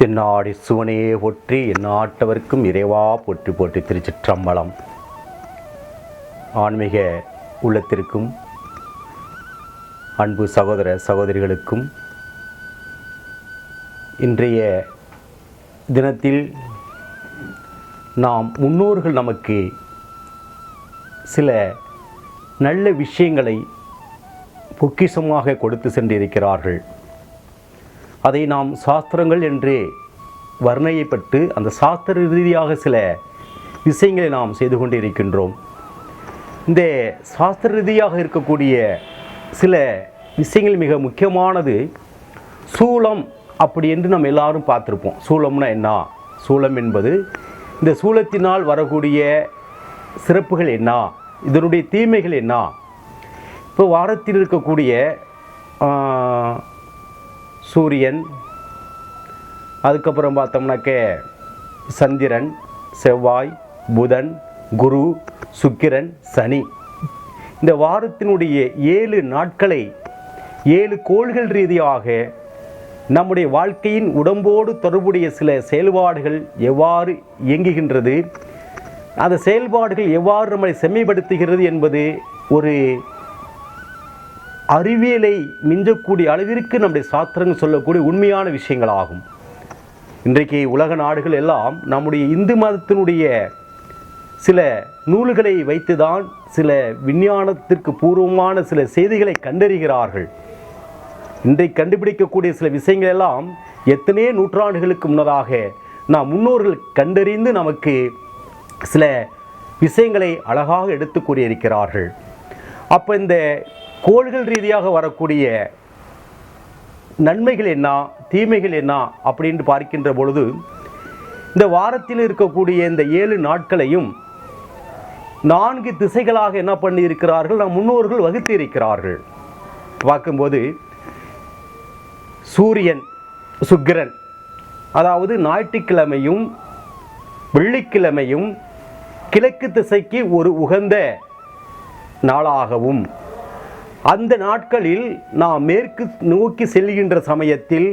தென்னாடி சிவனையே போற்றி நாட்டவர்க்கும் இறைவா போற்றி போற்றி திருச்சிற்றம்பலம். ஆன்மீக உள்ளத்திற்கும் அன்பு சகோதர சகோதரிகளுக்கும் இன்றைய தினத்தில் நாம் முன்னோர்கள் நமக்கு சில நல்ல விஷயங்களை பொக்கிஷமாக கொடுத்து சென்றிருக்கிறார்கள். அதை நாம் சாஸ்திரங்கள் என்று வர்ணையப்பட்டு அந்த சாஸ்திர ரீதியாக சில விஷயங்களை நாம் செய்து கொண்டிருக்கின்றோம். இந்த சாஸ்திர ரீதியாக இருக்கக்கூடிய சில விஷயங்கள் மிக முக்கியமானது சூலம் அப்படி என்று நம்ம எல்லாரும் பார்த்துருப்போம். சூளம்னா என்ன? சூலம் என்பது இந்த சூளத்தினால் வரக்கூடிய சிறப்புகள் என்ன? இதனுடைய தீமைகள் என்ன? இப்போ வாரத்தில் இருக்கக்கூடிய சூரியன் அதுக்கப்புறம் பார்த்தோம்னாக்க சந்திரன் செவ்வாய் புதன் குரு சுக்கிரன் சனி. இந்த வாரத்தினுடைய ஏழு நாட்களை ஏழு கோள்கள் ரீதியாக நம்முடைய வாழ்க்கையின் உடம்போடு தொடர்புடைய சில செயல்பாடுகள் எவ்வாறு இயங்குகின்றது அந்த செயல்பாடுகள் எவ்வாறு நம்மை செம்மைப்படுத்துகிறது என்பது ஒரு அறிவியலை மிஞ்சக்கூடிய அளவிற்கு நம்முடைய சாஸ்திரங்கள் சொல்லக்கூடிய உண்மையான விஷயங்கள் ஆகும் இன்றைக்கு உலக நாடுகள் எல்லாம் நம்முடைய இந்து மதத்தினுடைய சில நூல்களை வைத்துதான் சில விஞ்ஞானத்திற்கு பூர்வமான சில செய்திகளை கண்டறிகிறார்கள். இன்றைக்கு கண்டுபிடிக்கக்கூடிய சில விஷயங்கள் எல்லாம் எத்தனையோ நூற்றாண்டுகளுக்கு முன்னதாக நாம் முன்னோர்கள் கண்டறிந்து நமக்கு சில விஷயங்களை அழகாக எடுத்து கூறியிருக்கிறார்கள். அப்போ இந்த கோள்கள் ரீதியாக வரக்கூடிய நன்மைகள் என்ன தீமைகள் என்ன அப்படின்னு பார்க்கின்ற பொழுது இந்த வாரத்தில் இருக்கக்கூடிய இந்த ஏழு நாட்களையும் நான்கு திசைகளாக என்ன பண்ணியிருக்கிறார்கள் நம் முன்னோர்கள் வகுத்து இருக்கிறார்கள் பார்க்கும்போது சூரியன் சுக்கிரன் அதாவது ஞாயிற்றுக்கிழமையும் வெள்ளிக்கிழமையும் கிழக்கு திசைக்கு ஒரு உகந்த நாளாகவும் அந்த நாட்களில் நாம் மேற்கு நோக்கி செல்கின்ற சமயத்தில்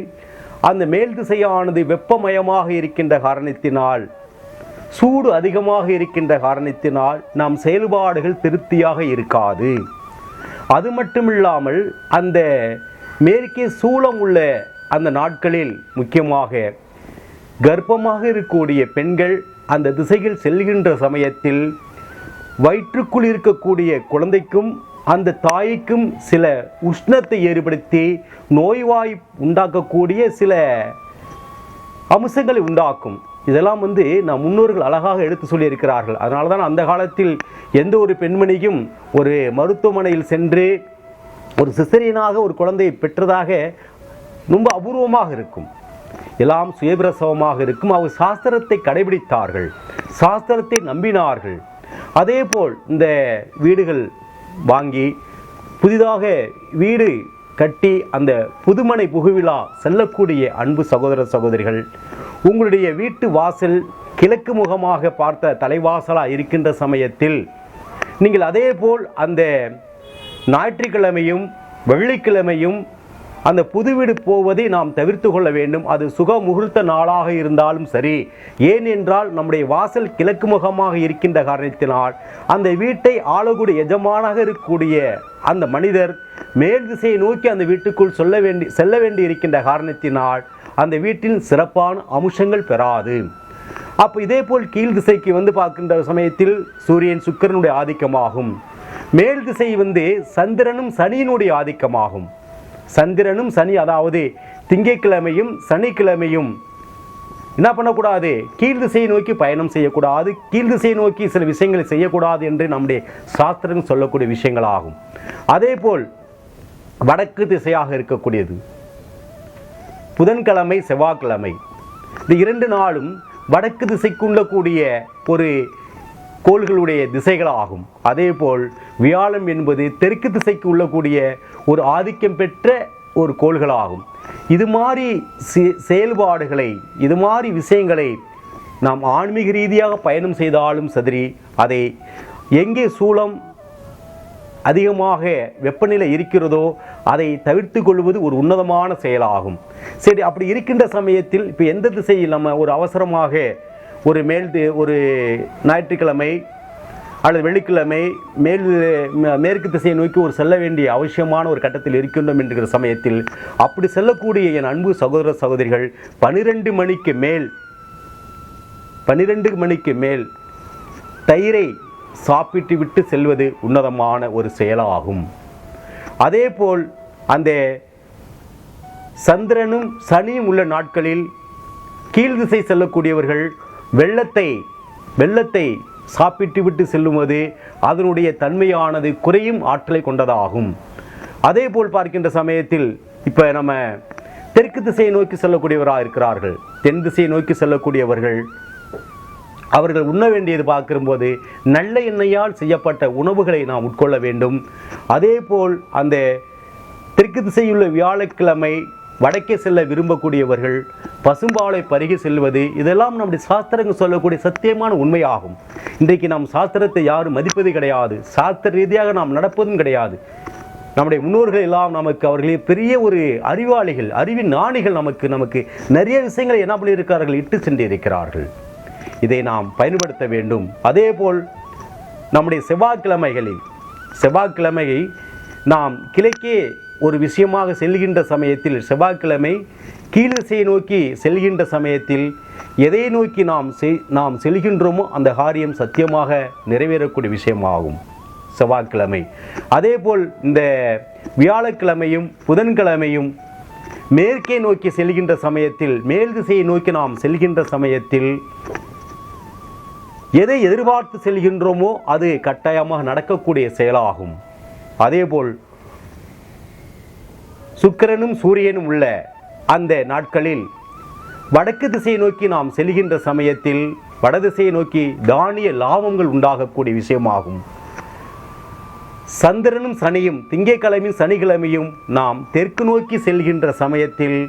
அந்த மேல் திசையானது வெப்பமயமாக இருக்கின்ற காரணத்தினால் சூடு அதிகமாக இருக்கின்ற காரணத்தினால் நம் செயல்பாடுகள் திருப்தியாக இருக்காது. அது மட்டுமில்லாமல் அந்த மேற்கே சூளம் உள்ள அந்த நாட்களில் முக்கியமாக கர்ப்பமாக இருக்கக்கூடிய பெண்கள் அந்த திசையில் செல்கின்ற சமயத்தில் வயிற்றுக்குள் இருக்கக்கூடிய குழந்தைக்கும் அந்த தாய்க்கும் சில உஷ்ணத்தை ஏற்படுத்தி நோய்வாய் உண்டாக்கக்கூடிய சில அம்சங்களை உண்டாக்கும். இதெல்லாம் வந்து நம் முன்னோர்கள் அழகாக எடுத்து சொல்லியிருக்கிறார்கள். அதனால தான் அந்த காலத்தில் எந்த ஒரு பெண்மணியும் ஒரு மருத்துவமனையில் சென்று ஒரு சிசரியனாக ஒரு குழந்தையை பெற்றதாக ரொம்ப அபூர்வமாக இருக்கும். எல்லாம் சுயபிரசவமாக இருக்கும். அவர் சாஸ்திரத்தை கடைபிடித்தார்கள். சாஸ்திரத்தை நம்பினார்கள். அதே போல் இந்த வீடுகள் வாங்கி புதிதாக வீடு கட்டி அந்த புதுமனை புகுவிழா செல்லக்கூடிய அன்பு சகோதர சகோதரிகள் உங்களுடைய வீட்டு வாசல் கிழக்கு முகமாக பார்த்த தலைவாசலாக இருக்கின்ற சமயத்தில் நீங்கள் அதே போல் அந்த ஞாயிற்றுக்கிழமையும் வெள்ளிக்கிழமையும் அந்த புது வீடு போவதை நாம் தவிர்த்து கொள்ள வேண்டும். அது சுக முகூர்த்த நாளாக இருந்தாலும் சரி. ஏன் என்றால் நம்முடைய வாசல் கிழக்கு முகமாக இருக்கின்ற காரணத்தினால் அந்த வீட்டை ஆளக்கூடிய எஜமானாக இருக்கக்கூடிய அந்த மனிதர் மேல் திசையை நோக்கி அந்த வீட்டுக்குள் சொல்ல வேண்டி செல்ல வேண்டி இருக்கின்ற காரணத்தினால் அந்த வீட்டின் சிறப்பான அம்சங்கள் பெறாது. அப்போ இதே போல் கீழ் திசைக்கு வந்து பார்க்கின்ற சமயத்தில் சூரியன் சுக்கரனுடைய ஆதிக்கமாகும். மேல் திசை வந்து சந்திரனும் சனியினுடைய ஆதிக்கமாகும். சந்திரனும் சனி அதாவது திங்கட்கிழமையும் சனிக்கிழமையும் என்ன பண்ணக்கூடாது? கீழ் திசையை நோக்கி பயணம் செய்யக்கூடாது. கீழ் திசையை நோக்கி சில விஷயங்களை செய்யக்கூடாது என்று நம்முடைய சாஸ்திரம் சொல்லக்கூடிய விஷயங்களாகும். அதேபோல் வடக்கு திசையாக இருக்கக்கூடியது. புதன்கிழமை செவ்வாய்க்கிழமை. இந்த இரண்டு நாளும் வடக்கு திசைக்குள்ளக்கூடிய ஒரு கோள்களுடைய திசைகளாகும். அதேபோல் வியாழம் என்பது தெற்கு திசைக்கு உள்ளக்கூடிய ஒரு ஆதிக்கம் பெற்ற ஒரு கோள்களாகும். இது மாதிரி செ- செயல்பாடுகளை இது மாதிரி விஷயங்களை நாம் ஆன்மீக ரீதியாக பயணம் செய்தாலும் சரி அதை எங்கே சூளம் அதிகமாக வெப்பநிலை இருக்கிறதோ அதை தவிர்த்து கொள்வது ஒரு உன்னதமான செயலாகும். சரி அப்படி இருக்கின்ற சமயத்தில் இப்போ எந்த திசையில் நம்ம ஒரு அவசரமாக ஒரு மேல் ஒரு ஞாயிற்றுக்கிழமை அல்லது வெள்ளிக்கிழமை மேல் மேற்கு திசையை நோக்கி ஒரு செல்ல வேண்டிய அவசியமான ஒரு கட்டத்தில் இருக்கின்றோம் என்கிற சமயத்தில் அப்படி செல்லக்கூடிய என் அன்பு சகோதர சகோதரிகள் பனிரெண்டு மணிக்கு மேல் பன்னிரெண்டு மணிக்கு மேல் தயிரை சாப்பிட்டு விட்டு செல்வது உன்னதமான ஒரு செயலாகும். அதேபோல் அந்த சந்திரனும் சனியும் உள்ள நாட்களில் கீழ் திசை செல்லக்கூடியவர்கள் வெள்ளத்தை வெள்ளத்தை சாப்பிட்டு விட்டு செல்லும்போது அதனுடைய தன்மையானது குறையும் ஆற்றலை கொண்டதாகும். அதே போல் பார்க்கின்ற சமயத்தில் இப்போ நம்ம தெற்கு திசையை நோக்கி செல்லக்கூடியவராக இருக்கிறார்கள். தென் திசையை நோக்கி செல்லக்கூடியவர்கள் அவர்கள் உண்ண வேண்டியது பார்க்கும்போது நல்ல எண்ணெயால் செய்யப்பட்ட உணவுகளை நாம் உட்கொள்ள வேண்டும். அதேபோல் அந்த தெற்கு திசையுள்ள வியாழக்கிழமை வடக்கே செல்ல விரும்பக்கூடியவர்கள் பசும்பாலை பருகி செல்வது இதெல்லாம் நம்முடைய சாஸ்திரங்கள் சொல்லக்கூடிய சத்தியமான உண்மையாகும். இன்றைக்கு நாம் சாஸ்திரத்தை யாரும் மதிப்பது கிடையாது. சாஸ்திர ரீதியாக நாம் நடப்பதும் கிடையாது. நம்முடைய முன்னோர்கள் எல்லாம் நமக்கு அவர்களே பெரிய ஒரு அறிவாளிகள் அறிவின் ஞானிகள் நமக்கு நமக்கு நிறைய விஷயங்களை என்ன பண்ணியிருக்கிறார்கள்? இட்டு சென்றிருக்கிறார்கள். இதை நாம் பயன்படுத்த வேண்டும். அதேபோல் நம்முடைய செவ்வாய்க்கிழமைகளில் செவ்வாய்க்கிழமையை நாம் கிழக்கே ஒரு விஷயமாக செல்கின்ற சமயத்தில் செவ்வாய்க்கிழமை கீழிசையை நோக்கி செல்கின்ற சமயத்தில் எதை நோக்கி நாம் செய் நாம் செல்கின்றோமோ அந்த காரியம் சத்தியமாக நிறைவேறக்கூடிய விஷயமாகும். செவ்வாய்க்கிழமை. அதேபோல் இந்த வியாழக்கிழமையும் புதன்கிழமையும் மேற்கே நோக்கி செல்கின்ற சமயத்தில் மேல் திசையை நோக்கி நாம் செல்கின்ற சமயத்தில் எதை எதிர்பார்த்து செல்கின்றோமோ அது கட்டாயமாக நடக்கக்கூடிய செயலாகும். அதேபோல் சுக்கிரனும் சூரியனும் உள்ள அந்த நாட்களில் வடக்கு திசையை நோக்கி நாம் செல்கின்ற சமயத்தில் வடதிசையை நோக்கி தானிய லாபங்கள் உண்டாகக்கூடிய விஷயமாகும். சந்திரனும் சனியும் திங்கட்கிழமையும் சனிக்கிழமையும் நாம் தெற்கு நோக்கி செல்கின்ற சமயத்தில்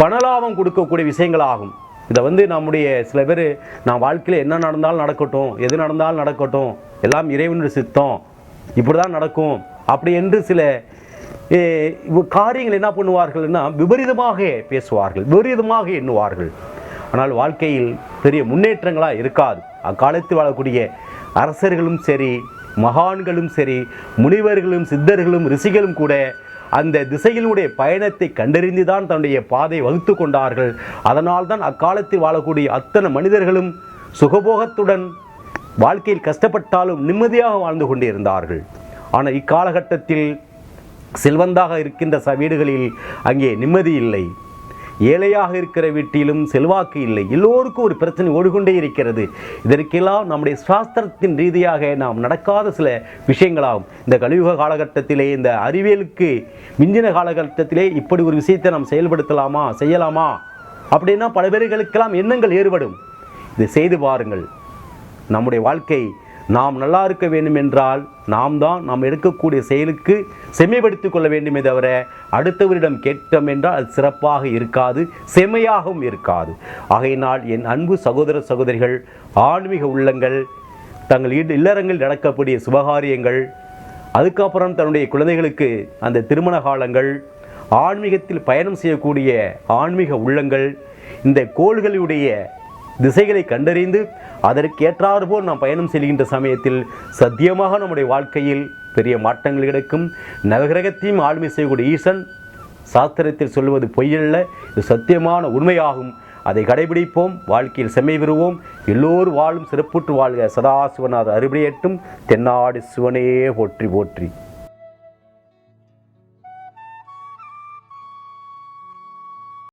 பணலாபம் கொடுக்கக்கூடிய விஷயங்களாகும். இதை வந்து நம்முடைய சில பேர் நான் வாழ்க்கையில் என்ன நடந்தாலும் நடக்கட்டும் எது நடந்தாலும் நடக்கட்டும் எல்லாம் இறைவனுடைய சித்தம் இப்படி தான் நடக்கும் அப்படி என்று சில காரியங்கள் என்ன பண்ணுவார்கள்னா விபரீதமாக பேசுவார்கள் விபரீதமாக எண்ணுவார்கள். ஆனால் வாழ்க்கையில் பெரிய முன்னேற்றங்களாக இருக்காது. அக்காலத்தில் வாழக்கூடிய அரசர்களும் சரி மகான்களும் சரி முனிவர்களும் சித்தர்களும் ரிஷிகளும் கூட அந்த திசையினுடைய பயணத்தை கண்டறிந்து தான் தன்னுடைய பாதை வகுத்து கொண்டார்கள். அதனால் தான் அக்காலத்தில் வாழக்கூடிய அத்தனை மனிதர்களும் சுகபோகத்துடன் வாழ்க்கையில் கஷ்டப்பட்டாலும் நிம்மதியாக வாழ்ந்து கொண்டிருந்தார்கள். ஆனால் இக்காலகட்டத்தில் செல்வந்தாக இருக்கின்ற ச வீடுகளில் அங்கே நிம்மதி இல்லை. ஏழையாக இருக்கிற வீட்டிலும் செல்வாக்கு இல்லை. எல்லோருக்கும் ஒரு பிரச்சனை ஓடிக்கொண்டே இருக்கிறது. இதற்கெல்லாம் நம்முடைய சாஸ்திரத்தின் ரீதியாக நாம் நடக்காத சில விஷயங்களாகும் இந்த கலியுக காலகட்டத்திலே இந்த அறிவியலுக்கு மிஞ்சின காலகட்டத்திலே இப்படி ஒரு விஷயத்தை நாம் செயல்படுத்தலாமா செய்யலாமா? அப்படின்னா பல பேர்களுக்கெல்லாம் எண்ணங்கள் ஏற்படும். இதை செய்து பாருங்கள். நம்முடைய வாழ்க்கை நாம் நல்லா இருக்க வேண்டும் என்றால் நாம் தான் நாம் எடுக்கக்கூடிய செயலுக்கு செம்மைப்படுத்தி கொள்ள வேண்டுமே தவிர அடுத்தவரிடம் கேட்டோம் என்றால் அது சிறப்பாக இருக்காது செம்மையாகவும் இருக்காது. ஆகையினால் என் அன்பு சகோதர சகோதரிகள் ஆன்மீக உள்ளங்கள் தங்கள் இல்ல- இல்லறங்களில் நடக்கக்கூடிய சுபகாரியங்கள் அதுக்கப்புறம் தன்னுடைய குழந்தைகளுக்கு அந்த திருமண காலங்கள் ஆன்மீகத்தில் பயணம் செய்யக்கூடிய ஆன்மீக உள்ளங்கள் இந்த கோள்களுடைய திசைகளை கண்டறிந்து அதற்கு ஏற்றாற்போல் நாம் பயணம் செல்கின்ற சமயத்தில் சத்தியமாக நம்முடைய வாழ்க்கையில் பெரிய மாற்றங்கள் கிடைக்கும். நவகிரகத்தையும் ஆளுமை செய்யக்கூடிய ஈசன் சாஸ்திரத்தில் சொல்வது பொய்யல்ல இது சத்தியமான உண்மையாகும். அதை கடைபிடிப்போம் வாழ்க்கையில் செம்மை பெறுவோம். எல்லோரும் வாழும் சிறப்புற்று வாழ்க. சதாசிவநாத அறுபடியட்டும் தென்னாடு சிவனே போற்றி போற்றி.